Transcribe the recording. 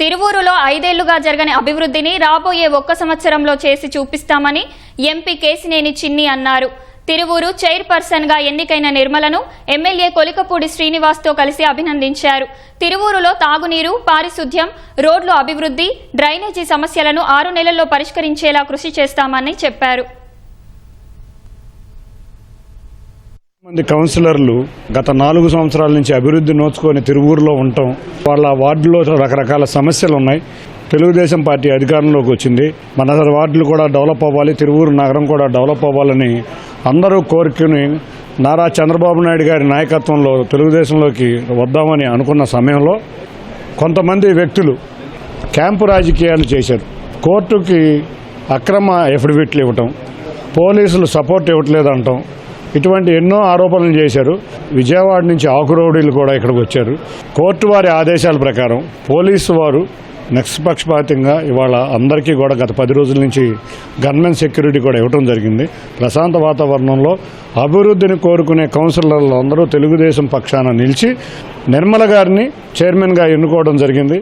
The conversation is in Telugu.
తిరువూరులో ఐదేళ్ళుగా జరగని అభివృద్ధిని రాబోయే ఒక్క సంవత్సరంలో చేసి చూపిస్తామని ఎంపీ కేసినేని చిన్ని అన్నారు. తిరువూరు చైర్పర్సన్గా ఎన్నికైన నిర్మలను ఎమ్మెల్యే కొలికపూడి శ్రీనివాస్తో కలిసి అభినందించారు. తిరువూరులో తాగునీరు పారిశుద్ధ్యం రోడ్లు అభివృద్ధి డ్రైనేజీ సమస్యలను ఆరు నెలల్లో పరిష్కరించేలా కృషి చేస్తామని చెప్పారు. మంది కౌన్సిలర్లు గత నాలుగు సంవత్సరాల నుంచి అభివృద్ధి నోచుకొని తిరువూరులో ఉండటం వాళ్ళ వార్డులో రకరకాల సమస్యలు ఉన్నాయి తెలుగుదేశం పార్టీ అధికారంలోకి వచ్చింది. మన వార్డులు కూడా డెవలప్ అవ్వాలి తిరువూరు నగరం కూడా డెవలప్ అవ్వాలని అందరూ కోరికని నారా చంద్రబాబు నాయుడు గారి నాయకత్వంలో తెలుగుదేశంలోకి వద్దామని అనుకున్న సమయంలో కొంతమంది వ్యక్తులు క్యాంపు రాజకీయాలు చేశారు. కోర్టుకి అక్రమ ఎఫిడవిట్లు ఇవ్వటం పోలీసులు సపోర్ట్ ఇవ్వట్లేదంటాం. ఇటువంటి ఎన్నో ఆరోపణలు చేశారు. విజయవాడ నుంచి ఆకురౌడీలు కూడా ఇక్కడికి వచ్చారు. కోర్టు వారి ఆదేశాల ప్రకారం పోలీసు వారు నిష్పక్షపాతంగా ఇవాళ అందరికీ కూడా గత పది రోజుల నుంచి గన్మెన్ సెక్యూరిటీ కూడా ఇవ్వడం జరిగింది. ప్రశాంత వాతావరణంలో అభివృద్ధిని కోరుకునే కౌన్సిలర్లు అందరూ తెలుగుదేశం పక్షాన నిలిచి నిర్మల గారిని చైర్మన్గా ఎన్నుకోవడం జరిగింది.